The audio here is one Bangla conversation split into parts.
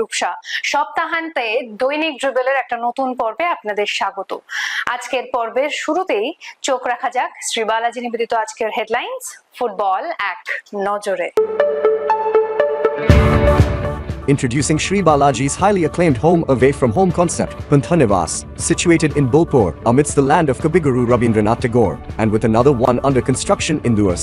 রূপসা সপ্তাহান্তে দৈনিক ড্রিবেলের একটা নতুন পর্বে আপনাদের স্বাগত আজকের পর্বের শুরুতেই চোখ রাখা যাক শ্রী বালাজি নিবেদিত আজকের হেডলাইন্স ফুটবল এক নজরে Introducing Sri Balaji's highly acclaimed home away from home concept, Panthanivas, situated in Bolpur, amidst the land of Kabiguru Rabindranath Tagore, and with another one under construction in Duas.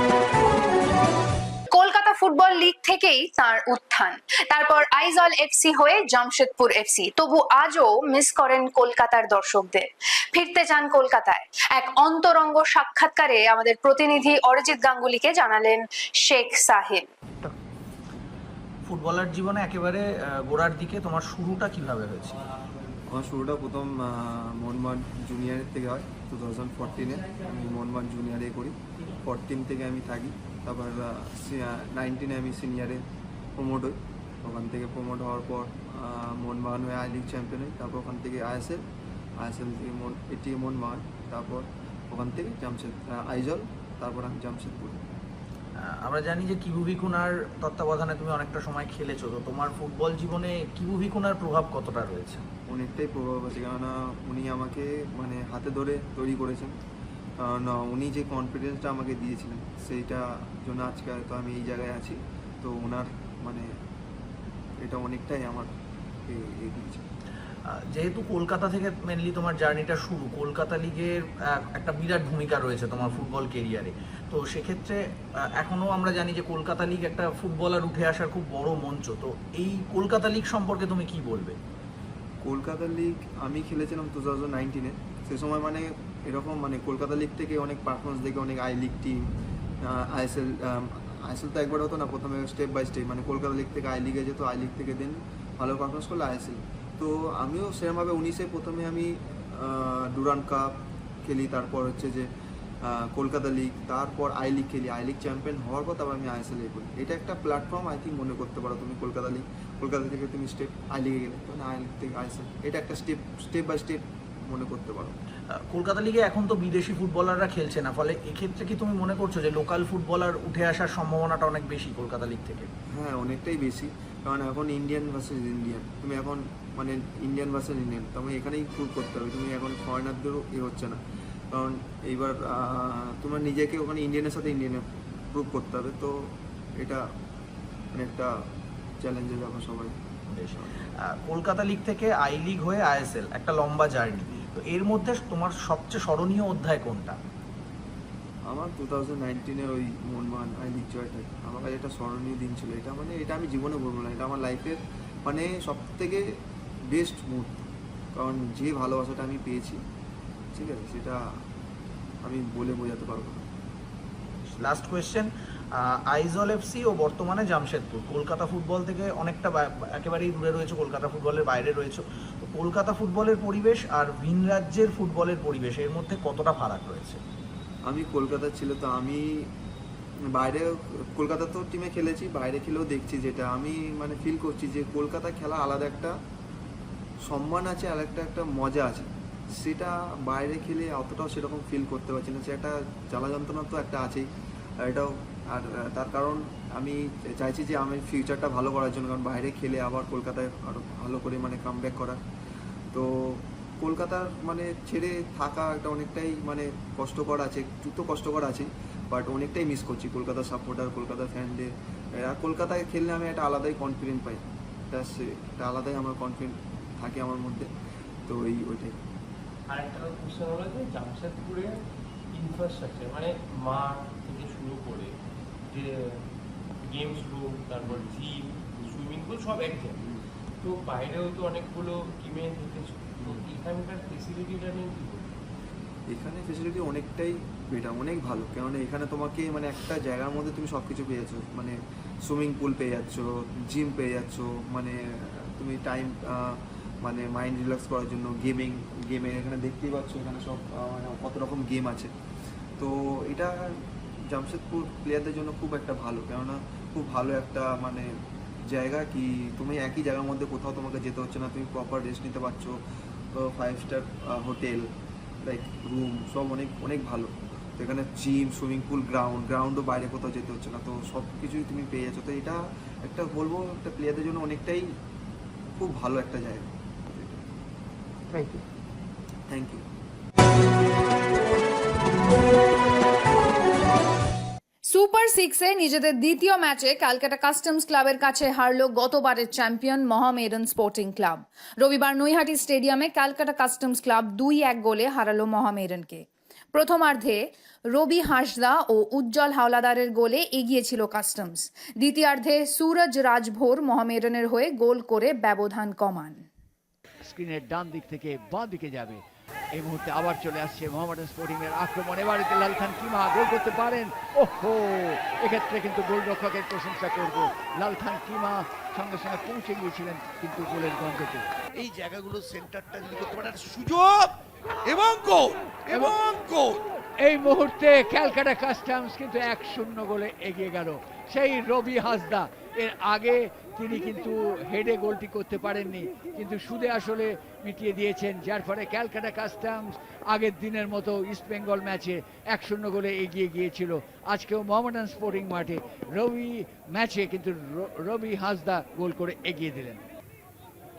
থেকেই তার উত্থান। তারপর আইজল এফসি হয়ে জামশেদপুর এফসি। তবু আজও মিস করেন কলকাতার দর্শকদের। ফিরতে চান কলকাতায়। এক অন্তরঙ্গ সাক্ষাৎকারে আমাদের প্রতিনিধি অরিজিৎ গাঙ্গুলিকে জানালেন শেখ সাহেব। ফুটবলার জীবনে একেবারে আহ, গোড়ার দিকে তোমার শুরুটা কীভাবে হয়েছে? আমার শুরুটা প্রথম আহ, মোহনবাগান জুনিয়রের থেকে হয় টু থাউজেন্ড ফোরটিনে আমি মোহনবাগান জুনিয়রে করি। ফোরটিন থেকে আমি থাকি। তারপর নাইনটিনে আমি সিনিয়রে প্রমোট হই। ওখান থেকে প্রমোট হওয়ার পর মোহনবাগান হয়ে আই লিগ চ্যাম্পিয়ন হই। তারপর ওখান থেকে আইএসএল আইএসএল থেকে মোহন এটি মোহনবাগান তারপর ওখান থেকে জামশেদ আইজল। তারপর আমি জামশেদপুর। আমরা জানি যে কিবু ভিকুনার তত্ত্বাবধানে তুমি অনেকটা সময় খেলেছো। তো তোমার ফুটবল জীবনে কিবু ভিকুনার প্রভাব কতটা রয়েছে? অনেকটাই প্রভাব আছে। কেননা উনি আমাকে মানে হাতে ধরে তৈরি করেছেন। কারণ উনি যে কনফিডেন্সটা আমাকে দিয়েছিলেন সেইটা জন্য আজকে হয়তো আমি এই জায়গায় আছি। তো ওনার মানে এটা অনেকটাই আমার এগিয়েছে যেহেতু কলকাতা থেকে মেনলি তোমার জার্নিটা শুরু কলকাতা লিগের একটা বিরাট ভূমিকা রয়েছে তোমার ফুটবল কেরিয়ারে তো সেক্ষেত্রে আহ, এখনও আমরা জানি যে কলকাতা লিগ একটা ফুটবলার উঠে আসার খুব বড় মঞ্চ। তো এই কলকাতা লিগ সম্পর্কে তুমি কি বলবে? কলকাতা লিগ আমি খেলেছিলাম টু থাউজেন্ড নাইনটিনে সে সময় মানে এরকম মানে কলকাতা লিগ থেকে অনেক পারফরমেন্স দেখে অনেক I league team ISL ISL তো একবার হতো না প্রথমে স্টেপ বাই স্টেপ মানে কলকাতা লিগ থেকে আই লিগে যেত আই লিগ থেকে দেন ভালো পারফরমেন্স করলে আইএসএল তো আমিও সেরকমভাবে উনিশে প্রথমে আমি ডুরান কাপ খেলি, তারপর হচ্ছে যে কলকাতা লিগ তারপর আই লিগ খেলি। আই লিগ চ্যাম্পিয়ন হওয়ার পর তারপর আমি আইএসএল এ করি এটা একটা প্ল্যাটফর্ম আই থিঙ্ক মনে করতে পারো তুমি কলকাতা লিগ কলকাতা থেকে তুমি স্টেপ আই লিগে গেলে, তখন আই লিগ থেকে আইএসএল এটা একটা স্টেপ স্টেপ বাই স্টেপ মনে করতে পারো। কলকাতা লিগে এখন তো বিদেশি ফুটবলাররা খেলছে না ফলে এক্ষেত্রে কি তুমি মনে করছ যে লোকাল ফুটবলার উঠে আসার সম্ভাবনাটা অনেক বেশি কলকাতা লিগ থেকে? হ্যাঁ অনেকটাই বেশি। কারণ এখন ইন্ডিয়ান ভার্সেস ইন্ডিয়ান তুমি এখন মানে ইন্ডিয়ান ভার্সেস ইন্ডিয়ান তুমি এখানেই প্রুভ করতে হবে তুমি এখন ফরেনারদেরও এ হচ্ছে না। কারণ এইবার তোমার নিজেকে ওখানে ইন্ডিয়ানের সাথে ইন্ডিয়ানে প্রুভ করতে হবে তো এটা অনেকটা চ্যালেঞ্জের ব্যাপার সবাই। বেশ। কলকাতা লিগ থেকে আই লিগ হয়ে আইএসএল একটা লম্বা জার্নি তো এর মধ্যে তোমার সবচেয়ে স্মরণীয় অধ্যায় কোনটা? আমার টু থাউজেন্ড নাইনটিনের ওই মনমান আই জয়টা আমার কাছে একটা স্মরণীয় দিন ছিল। এটা মানে এটা আমি জীবনে বলব না। এটা আমার লাইফের মানে সব থেকে বেস্ট মুহূর্ত। কারণ যে ভালোবাসাটা আমি পেয়েছি ঠিক আছে সেটা আমি বলে বোঝাতে পারব না। লাস্ট কোয়েশ্চেন আইজল এফসি ও বর্তমানে জামশেদপুর। কলকাতা ফুটবল থেকে অনেকটা একেবারেই দূরে রয়েছে, কলকাতা ফুটবলের বাইরে রয়েছে। তো কলকাতা ফুটবলের পরিবেশ আর ভিন রাজ্যের ফুটবলের পরিবেশ, এর মধ্যে কতটা ফারাক রয়েছে? আমি কলকাতা ছিল তো আমি বাইরে, কলকাতা তো টিমে খেলেছি, বাইরে খেলেও দেখছি যেটা। আমি মানে ফিল করছি যে কলকাতা খেলা আলাদা একটা সম্মান আছে, আর একটা একটা মজা আছে। সেটা বাইরে খেলে অতটাও সেরকম ফিল করতে পারছি না। সে একটা জ্বালা যন্ত্রণা তো একটা আছেই। আর এটাও আর তার কারণ আমি চাইছি যে আমি ফিউচারটা ভালো করার জন্য, কারণ বাইরে খেলে আবার কলকাতায় আরও ভালো করে মানে কাম করার তো কলকাতার মানে ছেড়ে থাকা একটা অনেকটাই মানে কষ্টকর আছে, একটু তো কষ্টকর আছে বাট অনেকটাই মিস করছি। কলকাতার সাপোর্টার কলকাতা ফ্যানদের আর কলকাতায় খেললে আমি একটা আলাদাই কনফিডেন্ট পাই। ব্যাস একটা আলাদাই আমার কনফিডেন্ট থাকে আমার মধ্যে। তো এই, ওইটাই। আরেকটা কোশ্চেন হলো যে জামশেদপুরে ইনফ্রাস্ট্রাকচার মানে মাঠ থেকে শুরু করে যে গেমস রুম তারপর জিম সুইমিং পুল সব এক জায়গায়। তো বাইরেও তো অনেকগুলো টিমে দেখেছ তো এখানকার ফেসিলিটিটা নিয়ে কি এখানে ফেসিলিটি অনেকটাই বেটার অনেক ভালো। কেননা এখানে তোমাকে মানে একটা জায়গার মধ্যে তুমি সব কিছু পেয়ে যাচ্ছ। মানে সুইমিং পুল পেয়ে যাচ্ছ জিম পেয়ে যাচ্ছ মানে তুমি টাইম মানে মাইন্ড রিল্যাক্স করার জন্য গেমিং গেমে এখানে দেখতেই পাচ্ছ এখানে সব মানে কত রকম গেম আছে। তো এটা জামশেদপুর প্লেয়ারদের জন্য খুব একটা ভালো কেননা খুব ভালো একটা মানে জায়গা কি তুমি একই জায়গার মধ্যে কোথাও তোমাকে যেতে হচ্ছে না তুমি প্রপার রেস্ট নিতে পারছ five star hotel like room সব অনেক অনেক ভালো। তো এখানে জিম সুইমিং পুল গ্রাউন্ড গ্রাউন্ডও বাইরে কোথাও যেতে হচ্ছে না তো সব কিছুই তুমি পেয়ে যাচ্ছ। তো এটা একটা বলব একটা প্লেয়ারদের জন্য অনেকটাই খুব ভালো একটা জায়গা। Thank you thank you super সিক্সে নিজেদের দ্বিতীয় ম্যাচে ক্যালকাটা কাস্টমস ক্লাবের কাছে হারল গতবারের চ্যাম্পিয়ন মহামেডান স্পোর্টিং ক্লাব। রবিবার নৈহাটি স্টেডিয়ামে ক্যালকাটা কাস্টমস ক্লাব দুই এক গোলে হারালো মহামেডনকে প্রথমার্ধে রবি হাসদা ও উজ্জ্বল হাওলাদারের গোলে এগিয়েছিল কাস্টমস। দ্বিতীয়ার্ধে সুরজ রাজভোর মহামেডানের হয়ে গোল করে ব্যবধান কমান। স্ক্রিনের ডান দিক থেকে বাঁ দিকে যাবে এই মুহূর্তে আবার চলে আসছে মোহামেডান স্পোর্টিং এর আক্রমণ। এবার লাল খান কিমা গোল করতে পারেন? ওহো! এক্ষেত্রে কিন্তু গোলরক্ষকের প্রশংসা করব। লাল খান কিমা সঙ্গে সঙ্গে পৌঁছে গিয়েছিলেন কিন্তু গোলের গন্ধতে। এই জায়গাগুলো সেন্টারটা যদি করতে পারে সুযোগ এবং গোল এবং গোল। এই মুহূর্তে ক্যালকাটা কাস্টমস কিন্তু এক শূন্য গোলে এগিয়ে গেল। সেই রবি হাসদা এর আগে তিনি কিন্তু হেডে গোলটি করতে পারেননি। কিন্তু সুদে আসলে মিটিয়ে দিয়েছেন, যার ফলে ক্যালকাটা কাস্টমস আগের দিনের মতো ইস্ট বেঙ্গল ম্যাচে এক শূন্য গোলে এগিয়ে গিয়েছিল। আজকেও মোহামেডান স্পোর্টিং মাঠে রবি ম্যাচে কিন্তু রবি হাসদা গোল করে এগিয়ে দিলেন।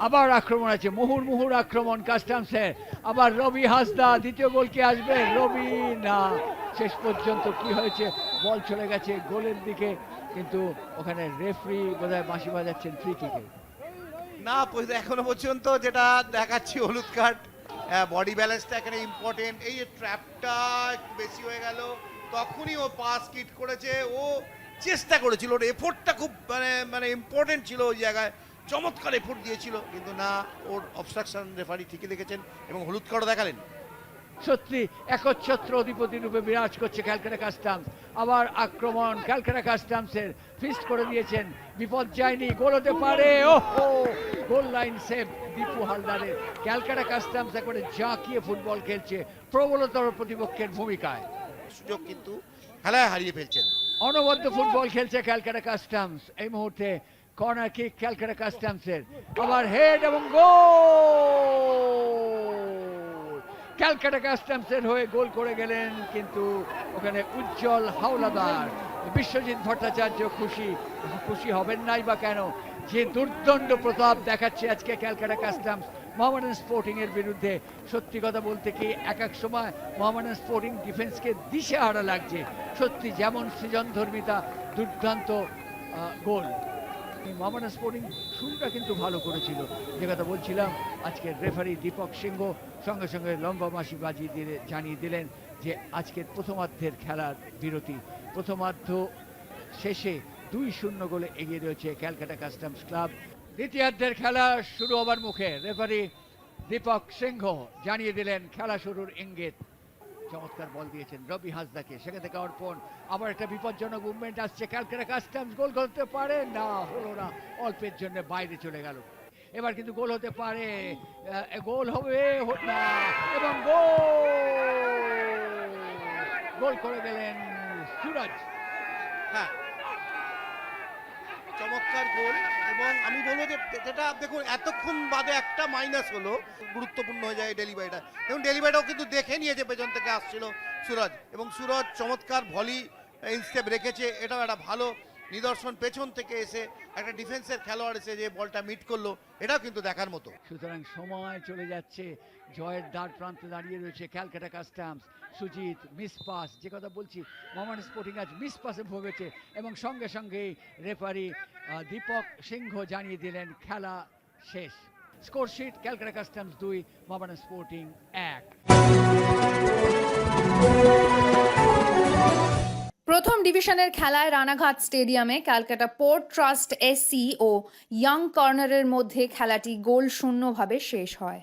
আবার আক্রমণ আছে, মুহুর মুহুর আক্রমণ কাস্টমসের। আবার রবি হাসদা দ্বিতীয় গোল কি আসবে? রবি না। শেষ পর্যন্ত কি হয়েছে? বল চলে গেছে গোলের দিকে। কিন্তু ওখানে রেফরি বোধহয় বাঁশি বাজাচ্ছেন ফ্রি কিকে না এখনও পর্যন্ত যেটা দেখাচ্ছি হলুদ কার্ড বডি ব্যালেন্সটা এখানে ইম্পর্টেন্ট এই যে ট্র্যাপটা একটু বেশি হয়ে গেল, তখনই ও পাস কিট করেছে। ও চেষ্টা করেছিল, ওর এফোর্টটা খুব মানে মানে ইম্পর্টেন্ট ছিল ওই জায়গায়। চমৎকার এফোর্ট দিয়েছিল, কিন্তু না, ওর অবস্ট্রাকশন রেফারি ঠিকই দেখেছেন এবং হলুদ কার্ডও দেখালেন। সত্যি একচ্ছত্র অধিপতি রূপে বিরাজ করছে ক্যালকাটা কাস্টমস। আবার আক্রমণ ক্যালকাটা কাস্টমসের ফিস্ট করে দিয়েছেন। বিপদ যায়নি গোল হতে পারে ওহো! গোল লাইন সেভ দীপু হালদারের। ক্যালকাটা কাস্টমস একবারে জাঁকিয়ে ফুটবল খেলছে প্রবলতর প্রতিপক্ষের ভূমিকায়। সুযোগ কিন্তু খেলায় হারিয়ে ফেলছেন। অনবদ্য ফুটবল খেলছে ক্যালকাটা কাস্টমস। এই মুহূর্তে কর্নার কিক ক্যালকাটা কাস্টমসের। আবার হেড এবং গোল! ক্যালকাটা কাস্টমসের হয়ে গোল করে গেলেন কিন্তু ওখানে উজ্জ্বল হাওলাদার বিশ্বজিৎ ভট্টাচার্য খুশি খুশি হবেন নাই বা কেন? যে দুর্দণ্ড প্রতাপ দেখাচ্ছে আজকে ক্যালকাটা কাস্টমস মোহামেডান স্পোর্টিং এর বিরুদ্ধে। সত্যি কথা বলতে কি, এক এক সময় মোহামেডান স্পোর্টিং ডিফেন্সকে দিশে দিশেহারা লাগছে। সত্যি যেমন সৃজন ধর্মিতা দুর্দান্ত গোল। এই মোহামেডান স্পোর্টিং শুরুটা কিন্তু ভালো করেছিল। যে কথা বলছিলাম আজকের রেফারি দীপক সিংহ সঙ্গে সঙ্গে লম্বা মাসি বাজিয়ে দিলে, জানিয়ে দিলেন যে আজকের প্রথমার্ধের খেলার বিরতি। প্রথমার্ধ শেষে দুই শূন্য গোলে এগিয়ে রয়েছে ক্যালকাটা কাস্টমস ক্লাব। দ্বিতীয়ার্ধের খেলা শুরু হবার মুখে রেফারি দীপক সিংহ জানিয়ে দিলেন, খেলা শুরুর ইঙ্গিত চমৎকার বল দিয়েছেন রবি হাসদাকে সেখান থেকে অর্পণ, আবার একটা বিপজ্জনক মুভমেন্ট আসছে। ক্যালকাটা কাস্টমস গোল করতে পারে? না, হলো না। অল্পের জন্য বাইরে চলে গেল। এবার কিন্তু গোল হতে পারে। গোল হবে না, এবং গোল! গোল করে গেলেন সুরজ। হ্যাঁ। চমৎকার গোল। এবং আমি বলব যে যেটা দেখুন, এতক্ষণ বাদে একটা মাইনাস হলো, গুরুত্বপূর্ণ হয়ে যায় ডেলিভারিটা এবং ডেলিভারিটাও কিন্তু দেখে নিয়েছে, পেছন থেকে আসছিল সুরজ। এবং সুরজ চমৎকার ভলি ইনস্টেপ রেখেছে, এটাও একটা ভালো নিদর্শন, পেছন থেকে এসে একটা ডিফেন্সের খেলোয়াড় এসে যে বলটা মিট করল, এটাও কিন্তু দেখার মতো। সুতরাং সময় চলে যাচ্ছে, জয়ের দ্বার প্রান্তে দাঁড়িয়ে রয়েছে ক্যালকাটা কাস্টমস, সুজিত মিস পাস যে কথা বলছি মোহামেড স্পোর্টিং আজ মিস পাসে ভোগেছে, এবং সঙ্গে সঙ্গে রেফারি দীপক সিংহ জানিয়ে দিলেন, খেলা শেষ। স্কোরশিট ক্যালকাটা কাস্টমস দুই মোহামেড স্পোর্টিং এক। প্রথম ডিভিশনের খেলায় রানাঘাট স্টেডিয়ামে ক্যালকাটা পোর্ট ট্রাস্ট এসসি ও ইয়াং কর্নারের মধ্যে খেলাটি গোল শূন্যভাবে শেষ হয়।